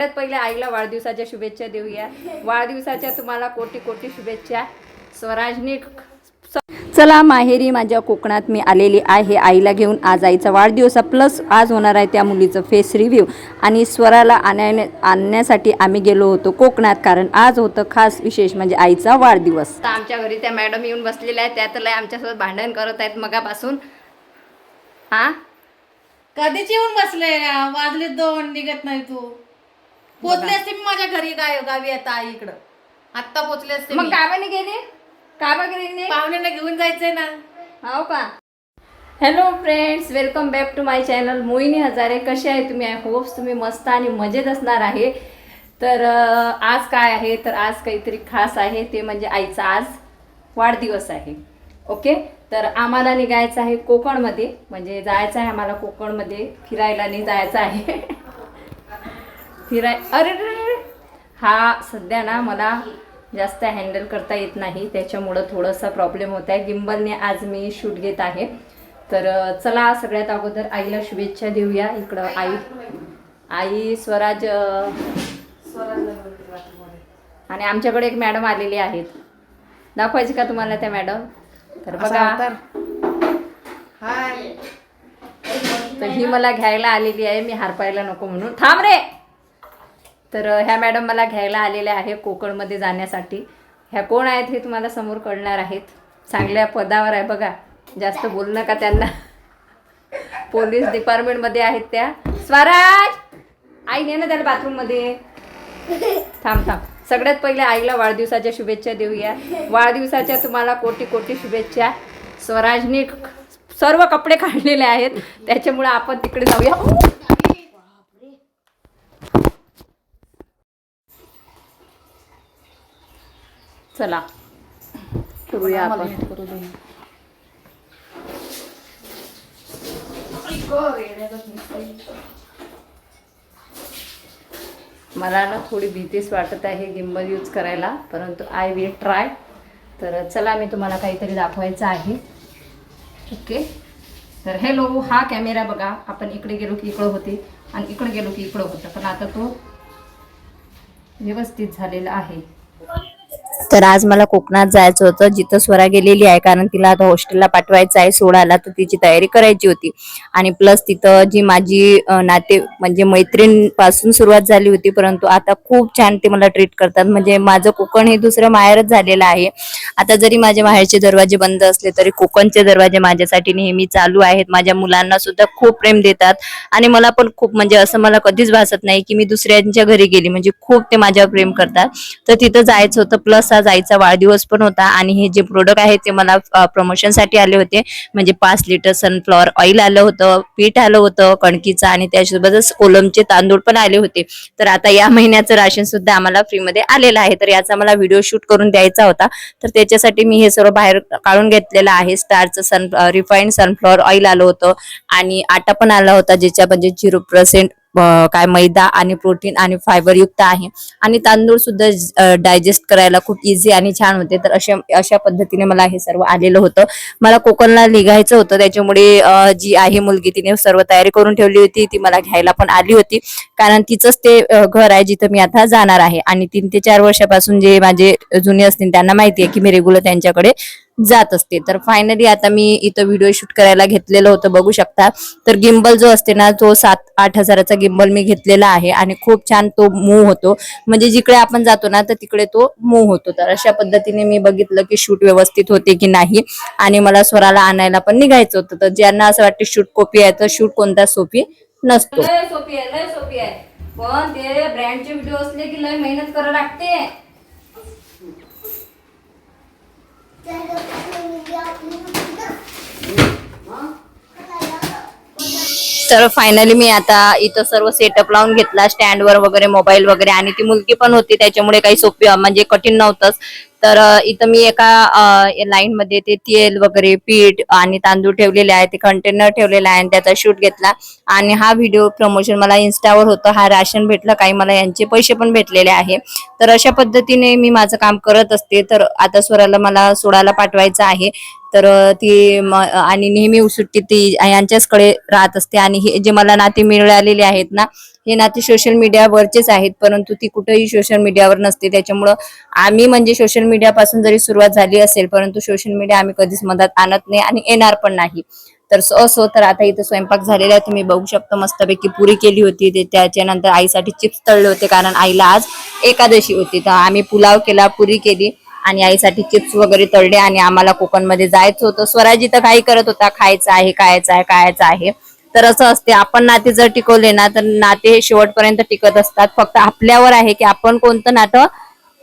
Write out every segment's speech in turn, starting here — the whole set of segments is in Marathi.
सगळ्यात पहिले आईला वाढदिवसाच्या शुभेच्छा देऊया. वाढदिवसाच्या तुम्हाला कोटी कोटी शुभेच्छा. स्वराजनी चला माहेरी माझ्या कोकणात मी आलेली आहे. आईला घेऊन आज आईचा वाढदिवस आहे. प्लस आज होणार आहे त्या मुलीचं फेस रिव्ह्यू आणि स्वराला आणण्या आणण्यासाठी आम्ही गेलो होतो कोकणात कारण आज होतं खास विशेष म्हणजे आईचा वाढदिवस. तर आमच्या घरी त्या मॅडम येऊन बसलेल्या आहेत. त्यात लय आमच्यासोबत भांडण करत आहेत मगापासून. हा? कधीच येऊन बसले वाजले दोन निघत नाही तू. पोचले असते मी माझ्या घरी गाय गावी आता आई इकडं. आत्ता पोचले असते मग मी. गावाने गेले? गावा गेले पाहुण्यांना घेऊन जायचंय ना. हो का? Hello friends welcome back to my channel Mohini Hajare कसे आहे तुम्ही? आय होप्स तुम्ही मस्त आणि मजेत असणार आहे. तर अं, आज काय आहे? तर आज काहीतरी खास आहे. ते म्हणजे आईचा आज वाढदिवस आहे. ओके तर आम्हाला निघायचं आहे कोकणमध्ये. म्हणजे जायचं आहे आम्हाला कोकणमध्ये. फिरायला नाही जायचं आहे. फिराय अरे रे. हा सध्या ना मला जास्त हँडल करता येत नाही. त्याच्यामुळं थोडासा प्रॉब्लेम होत आहे. गिम्बलने आज मी शूट घेत आहे. तर चला सगळ्यात अगोदर आईला शुभेच्छा देऊया. इकडं आई आई स्वराज आणि आमच्याकडे एक मॅडम आलेली आहेत. दाखवायची का तुम्हाला त्या मॅडम तर बघा. हाय तर ही मला घ्यायला आलेली आहे. मी हारपायला नको म्हणून. थांब रे! तर ह्या मॅडम मला घ्यायला आलेल्या आहे कोकणमध्ये जाण्यासाठी. ह्या कोण आहेत हे तुम्हाला समोर कळणार आहेत. चांगल्या पदावर आहे बघा. जास्त बोलू नका त्यांना. पोलीस डिपार्टमेंटमध्ये आहेत त्या. स्वराज! आई ने ना त्याला बाथरूममध्ये. थांब थांब. सगळ्यात पहिले आईला वाढदिवसाच्या शुभेच्छा देऊया. वाढदिवसाच्या तुम्हाला कोटी कोटी शुभेच्छा. स्वराजनी सर्व कपडे काढलेले आहेत. त्याच्यामुळे आपण तिकडे जाऊया. चला. करूया आपण. मला ना थोडी भीतीच वाटत आहे गिंबल यूज करायला परंतु आय विल ट्राय तर चला मी तुम्हाला काहीतरी दाखवायचं आहे. ओके. तर हॅलो हा कॅमेरा बघा. आपण इकडे गेलो की इकडं होते आणि इकडे गेलो की इकडं होतं. पण आता तो व्यवस्थित झालेला आहे. तर आज मला कोकणात जायचं होतं. जिथं स्वरा गेलेली आहे कारण तिला आता हॉस्टेलला पाठवायचं आहे सोडायला तर तिची तयारी करायची होती. आणि प्लस तिथं जी माझी नाते म्हणजे मैत्रीणपासून सुरुवात झाली होती परंतु आता खूप छान ते मला ट्रीट करतात. म्हणजे माझं कोकण हे दुसरं माहेरच झालेलं आहे. आता जरी माझे माहेरचे दरवाजे बंद असले तरी कोकणचे दरवाजे माझ्यासाठी नेहमी चालू आहेत. माझ्या मुलांना सुद्धा खूप प्रेम देतात. आणि मला पण खूप म्हणजे असं मला कधीच भासत नाही की मी दुसऱ्यांच्या घरी गेली. म्हणजे खूप ते माझ्यावर प्रेम करतात. तर तिथं जायचं होतं. प्लस आज जायचा वाढदिवस पण होता आणि हे जे प्रोडक्ट आहे ते मला प्रमोशनसाठी आले होते. म्हणजे पाच लिटर सनफ्लॉवर ऑइल आलं होतं पीठ आलं होतं कणकीचं आणि त्यासोबतच कोलमचे तांदूळ पण आले होते. तर आता या महिन्याचं राशन सुद्धा आम्हाला फ्रीमध्ये आलेलं आहे. तर याचा मला व्हिडिओ शूट करून द्यायचा होता. तर त्याच्यासाठी मी हे सर्व बाहेर काढून घेतलेलं आहे. स्टारचं सन रिफाईंड सनफ्लॉवर ऑइल आलं होतं आणि आटा पण आला होता ज्याच्या म्हणजे झिरो पर्सेंट काय मैदा आणि प्रोटीन आणि फायबर युक्त आहे. आणि तांदूळ सुद्धा डायजेस्ट करायला खूप इझी आणि छान होते. तर अशा अशा पद्धतीने मला हे सर्व आलेलं होतं. मला कोकणला निघायचं होतं. त्याच्यामुळे जी आहे मुलगी तिने सर्व तयारी करून ठेवली होती. ती मला घ्यायला पण आली होती. कारण तिचंच ते घर आहे जिथं मी आता जाणार आहे. आणि तीन ते चार वर्षापासून जे माझे जुने असतील त्यांना माहिती आहे की मी रेग्युलर त्यांच्याकडे जात असते. तर फायनली आता मी इथं व्हिडिओ शूट करायला घेतलेलं होतं बघू शकता. तर गिम्बल जो असते ना तो सात आठ हजाराचा गिम्बल मी घेतलेला आहे आणि खूप छान तो मूव होतो. म्हणजे जिकडे आपण जातो ना तर तिकडे तो मूव होतो. तर अशा पद्धतीने मी बघितलं की शूट व्यवस्थित होते की नाही आणि मला स्वराला आणायला पण निघायचं होतं. तर ज्यांना असं वाटतं शूट कॉपी आहे तर शूट कोणता सोपी नसतो. सोपी आहे सोपी आहे. पण ते ब्रँडचे व्हिडिओ असले की लय मेहनत करावं लागते. Ben de yapmayı Ha? तर फायनली मी आता इथं सर्व सेटअप लावून घेतला स्टँडवर वगैरे मोबाईल वगैरे आणि ती मुलगी पण होती त्याच्यामुळे काही सोपी म्हणजे कठीण नव्हतंच. तर इथं मी एका लाईन मध्ये ते तेल वगैरे पीठ आणि तांदूळ ठेवलेले आहे ते कंटेनर ठेवलेला आहे आणि त्याचा शूट घेतला. आणि हा व्हिडिओ प्रमोशन मला इन्स्टावर होता हा राशन भेटलं काही मला यांचे पैसे पण भेटलेले आहे. तर अशा पद्धतीने मी माझं काम करत असते तर आता स्वराला मला सोडायला पाठवायचं आहे. तर ती आणि नेहमी सुट्टी ती यांच्याचकडे राहत असते. आणि हे जे मला नाते मिळालेले आहेत ना हे नाते सोशल मीडियावरचेच आहेत. परंतु ती कुठेही सोशल मीडियावर नसते. त्याच्यामुळं आम्ही म्हणजे सोशल मीडियापासून जरी सुरुवात झाली असेल परंतु सोशल मीडिया आम्ही कधीच मदत आणत नाही आणि येणार पण नाही. तर असो तर आता इथे स्वयंपाक झालेला आहे. तुम्ही बघू शकता मस्तपैकी पुरी केली होती. ते त्याच्यानंतर आईसाठी चिप्स तळले होते. कारण आईला आज एकादशी होती. तर आम्ही पुलाव केला पुरी केली. आणि आईसाठी चिप्स वगैरे तळले आणि आम्हाला कोकणमध्ये जायचं होतं. स्वराजी तर काही करत होता. खायचं आहे खायचं आहे खायचं आहे. तर असं असते. आपण नाते जर टिकवले ना तर नाते हे शेवटपर्यंत टिकत असतात. फक्त आपल्यावर आहे की आपण कोणतं नातं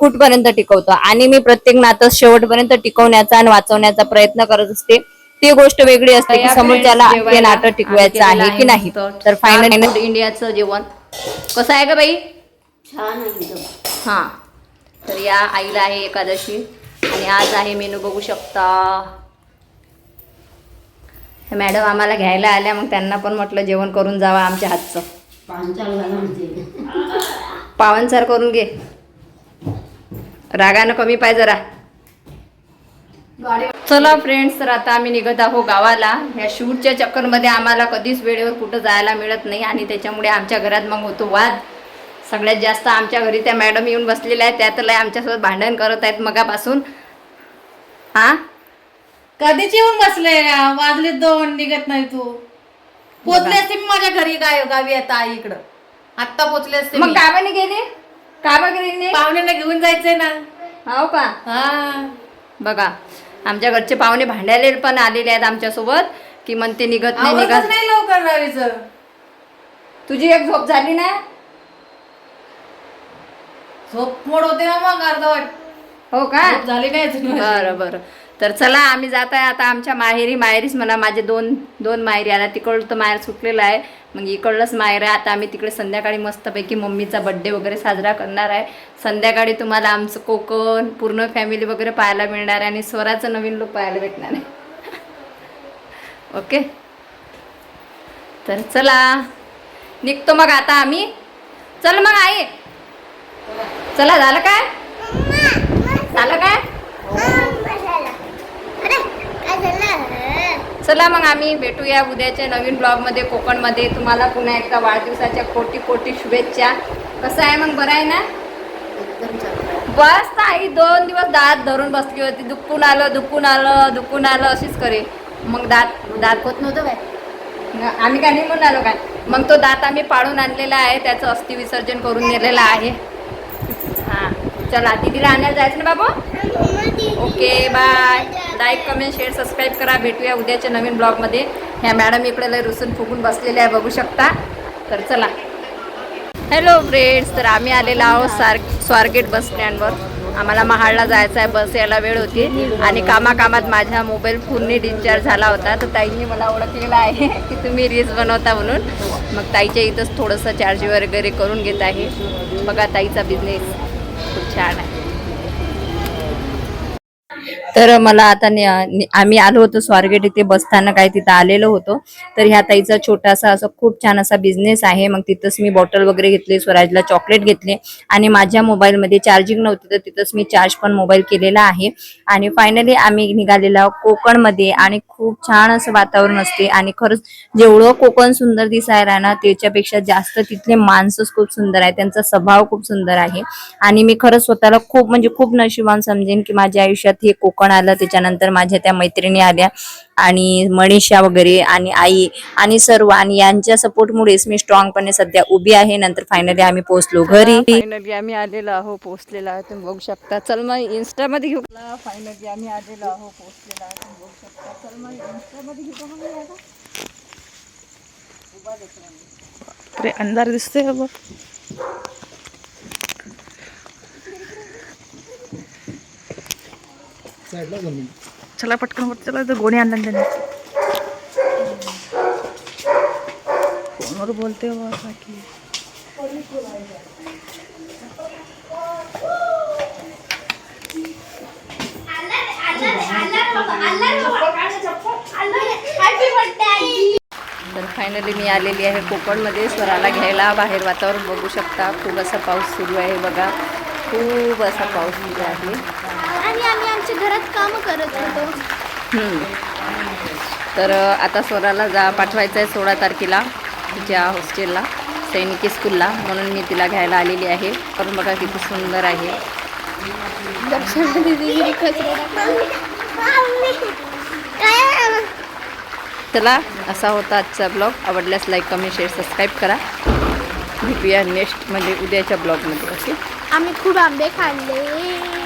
कुठपर्यंत टिकवतो. आणि मी प्रत्येक नातं शेवटपर्यंत टिकवण्याचा आणि वाचवण्याचा प्रयत्न करत असते. ती गोष्ट वेगळी असते की समोरच्याला ते नातं टिकवायचं आहे की नाही. तर फायनल इंडियाचं जेवण. कसं आहे का बाई? छान हा. तर या आईला आहे एकादशी. आणि आज आहे मेनू बघू शकता. मॅडम आम्हाला घ्यायला आल्या मग त्यांना पण म्हटलं जेवण करून जावा आमच्या हातचं. पावनसार करून घे. रागानं कमी पाय जरा. चला फ्रेंड्स तर आता आम्ही निघत आहो गावाला. ह्या शूटच्या चक्करमध्ये आम्हाला कधीच वेळेवर कुठं जायला मिळत नाही आणि त्याच्यामुळे आमच्या घरात मग होतो वाद. सगळ्यात जास्त आमच्या घरी त्या मॅडम येऊन बसलेल्या आहेत. त्या तर लय आमच्यासोबत भांडण करत आहेत मगापासून. हा कधीच येऊन बसले वाजले दोन निघत नाही तू. पोचले असते मी माझ्या घरी गाय गावी आता आई इकडं. आत्ता पोचले असते मग. काबाने गेले? काबा गेले? पाहुण्यांना घेऊन जायचंय ना. हो का? हा. बघा आमच्या घरचे पाहुणे भांडायला पण आलेले आहेत आमच्यासोबत. की म्हणते निघत नाही निघत नाही लवकर तुझी एक झोप झाली ना? झोप मोड होते ना मग अर्धवट. हो का? झाली. बरं बरं. तर चला आम्ही जात आहे आता आमच्या माहेरी माहेरीच म्हणा माझे दोन दोन माहेरी आला तिकडलं तर माहेर सुटलेलं आहे. मग इकडलंच माहेर आहे. आता आम्ही तिकडे संध्याकाळी मस्तपैकी मम्मीचा बड्डे वगैरे साजरा करणार आहे. संध्याकाळी तुम्हाला आमचं कोकण पूर्ण फॅमिली वगैरे पाहायला मिळणार आहे आणि स्वराचं नवीन लुक पाहायला भेटणार आहे. ओके तर चला. निघतो मग आता आम्ही. चल मग आई. चला झालं काय? झालं काय? चला मग आम्ही भेटूया उद्याच्या नवीन ब्लॉगमध्ये कोकणमध्ये. तुम्हाला पुन्हा एकदा वाढदिवसाच्या कोटी कोटी शुभेच्छा. कसं आहे मग? बरं आहे ना. बस ताई दोन दिवस दात धरून बसली होती. दुखून आलं दुखून आलं दुखून आलं अशीच करे मग दात दात होत नव्हतं काय? न- आम्ही काय नाही म्हणून आलो काय? मग तो दात आम्ही पाडून आणलेला आहे. त्याचं अस्थि विसर्जन करून नेलेलं आहे. चला दीदीला आणायला जायचं ना बाबू? Okay bye like comment share subscribe करा. भेटूया उद्याच्या नवीन ब्लॉगमध्ये ह्या मॅडम इकडे लय रुसून फुगून बसलेल्या आहे बघू शकता. तर चला. हॅलो फ्रेंड्स तर आम्ही आलेलो आहोत सार स्वारगेट बस स्टँडवर. आम्हाला महाडला जायचं आहे बस यायला वेळ होती. आणि कामाकामात माझा मोबाईल पूर्ण डिस्चार्ज झाला होता. तर ताईंनी मला ओळखलेलं आहे की तुम्ही रील्स बनवता म्हणून. मग ताईच्या इथंच थोडंसं चार्ज वगैरे करून घेत आहे. बघा ताईचा बिझनेस खूप छान आहे तर मला आता आम्ही आलो होतो स्वारगेट इथे बसताना काय तिथं आलेलो होतो. तर ह्या ताईचा छोटासा असं खूप छान असा बिझनेस आहे. मग तिथंच मी बॉटल वगैरे घेतली स्वराजला चॉकलेट घेतले आणि माझ्या मोबाईलमध्ये चार्जिंग नव्हती तर तिथंच मी चार्ज पण मोबाईल केलेला आहे. आणि फायनली आम्ही निघालेला कोकणमध्ये आणि खूप छान असं वातावरण असते. आणि खरंच जेवढं कोकण सुंदर दिसायला ना त्याच्यापेक्षा जास्त तिथले माणसंच खूप सुंदर आहे त्यांचा स्वभाव खूप सुंदर आहे. आणि मी खरंच स्वतःला खूप म्हणजे खूप नशिबान समजेन की माझ्या आयुष्यात हे कोकण आलं. त्याच्यानंतर माझ्या त्या मैत्रिणी आल्या आणि मनीषा वगैरे आणि आई आणि सर्व आणि यांच्या सपोर्टमुळेच मी स्ट्रॉंगपणे सध्या उभी आहे. नंतर फायनली आम्ही पोहोचलो घरी. फायनली आम्ही आलेलो आहो पोहोचलेलो आहे तुम्ही बघू शकता. चल मग इन्स्टामध्ये घेऊ. फायनली आम्ही आलेलो आहो पोहोचलेलो आहे तुम्ही बघू शकता. चल मग इन्स्टामध्ये घेऊ अंधार दिसतोय चला पटकन वर चला गोणी आणला त्यांनी. फोनवर बोलते हो बाकी तर फायनली मी आलेली आहे कोकणमध्ये. स्वराला घ्यायला बाहेर वातावरण बघू शकता. खूप असा पाऊस सुरू आहे बघा. खूप असा पाऊस सुरू आहे. आमच्या घरात काम करत होतो. तर आता स्वराला जा पाठवायचं आहे सोळा तारखेला तिच्या हॉस्टेलला सैनिकी स्कूलला. म्हणून मी तिला घ्यायला आलेली आहे. पण बघा किती सुंदर आहे. चला असा होता आजचा ब्लॉग. आवडल्यास लाईक कमेंट शेअर सबस्क्राईब करा. भेटूया नेक्स्ट म्हणजे उद्याच्या ब्लॉगमध्ये ओके? आम्ही खूप आंबे खाल्ले.